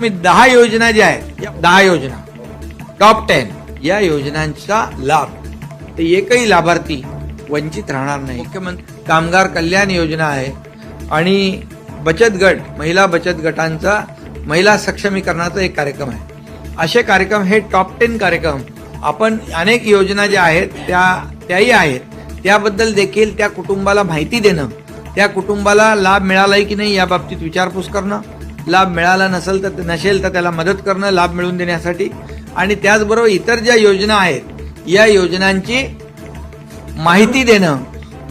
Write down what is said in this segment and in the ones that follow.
तुम्ही दहा योजना ज्या आहेत या. दहा योजना. टॉप टेन या योजनांचा लाभ. तर एकही लाभार्थी वंचित राहणार नाही. मुख्यमंत्री कामगार कल्याण योजना आहे. आणि बचत गट महिला बचत गटांचा महिला सक्षमीकरणाचा एक कार्यक्रम आहे. असे कार्यक्रम हे टॉप टेन कार्यक्रम. आपण अनेक योजना ज्या आहेत त्या त्याही आहेत. त्याबद्दल देखील त्या कुटुंबाला माहिती देणं. त्या कुटुंबाला लाभ मिळालाय की नाही या बाबतीत विचारपूस करणं. लाभ मिळाला नसेल तर नसेल तर त्याला मदत करणं लाभ मिळवून देण्यासाठी. आणि त्याचबरोबर इतर ज्या योजना आहेत या योजनांची माहिती देणं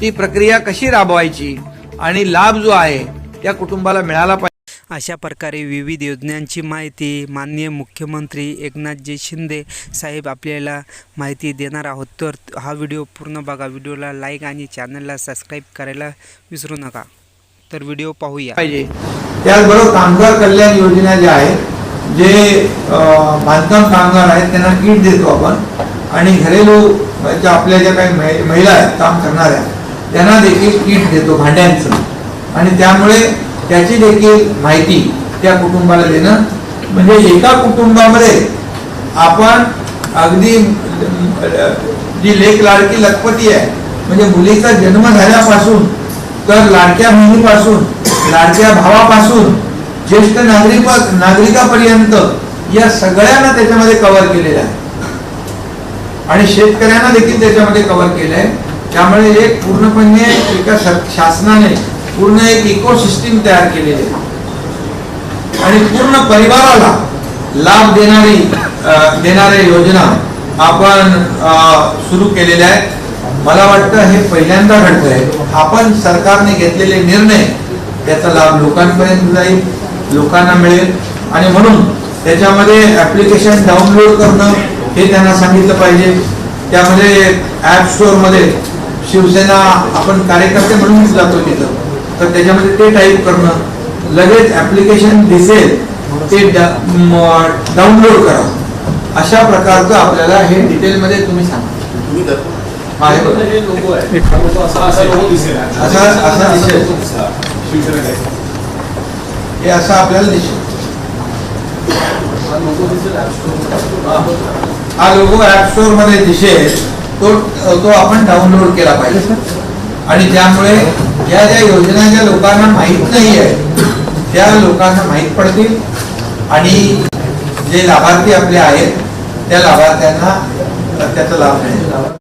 ती प्रक्रिया कशी राबवायची आणि लाभ जो आहे त्या कुटुंबाला मिळाला पाहिजे. अशा प्रकारे विविध योजनांची माहिती माननीय मुख्यमंत्री एकनाथजी शिंदे साहेब आपल्याला माहिती देणार आहोत. तर हा व्हिडिओ पूर्ण बघा. व्हिडिओला लाईक आणि चॅनलला सबस्क्राईब करायला विसरू नका. तर व्हिडिओ पाहूया. पाहिजे. त्याचबरोबर कामगार कल्याण योजना ज्या आहेत जे बांधकाम कामगार आहेत त्यांना किट देतो आपण. आणि घरेलू ज्या आपल्या ज्या काही महिला आहेत काम करणाऱ्या त्यांना देखील किट देतो भांड्यांचं. आणि त्यामुळे त्याची देखील माहिती त्या कुटुंबाला देणं म्हणजे एका कुटुंबामध्ये आपण अगदी जी लेख लाडकी लखपती आहे म्हणजे मुलीचा जन्म झाल्यापासून तर लाडक्या मुलीपासून लाडक्या भावापासून ज्येष्ठ नागरिक नागरिकापर्यंत या सगळ्यांना त्याच्यामध्ये कव्हर केलेलं आहे. आणि शेतकऱ्यांना देखील त्याच्यामध्ये कव्हर केलं आहे त्यामुळे एक पूर्णपणे एका शासनाने पूर्ण एक इकोसिस्टीम तयार केलेली आहे. आणि पूर्ण परिवाराला लाभ देणारी देणाऱ्या योजना आपण सुरू केलेल्या आहेत. मला वाटतं हे पहिल्यांदा घडतंय. आपण सरकारने घेतलेले निर्णय त्याचा लाभ लोकांपर्यंत जाईल लोकांना मिळेल. आणि म्हणून त्याच्यामध्ये ऍप्लिकेशन डाउनलोड करणं हे त्यांना सांगितलं पाहिजे. त्यामध्ये ऍप स्टोअरमध्ये शिवसेना आपण कार्यकर्ते म्हणून जातो तिथं. तर त्याच्यामध्ये ते टाईप करणं लगेच ऍप्लिकेशन दिसेल ते डाउनलोड करा. अशा प्रकारचं आपल्याला हे डिटेलमध्ये तुम्ही सांगा. असा असा दिसेल. हे असं आपल्याला दिसेल. हा लोगो ऍप स्टोअरमध्ये दिसेल. तो तो आपण डाउनलोड केला पाहिजे. आणि त्यामुळे या ज्या योजना ज्या लोकांना माहीत नाही आहे त्या लोकांना माहीत पडतील. आणि जे लाभार्थी आपले आहेत त्या लाभार्थ्यांना त्याचा लाभ मिळेल.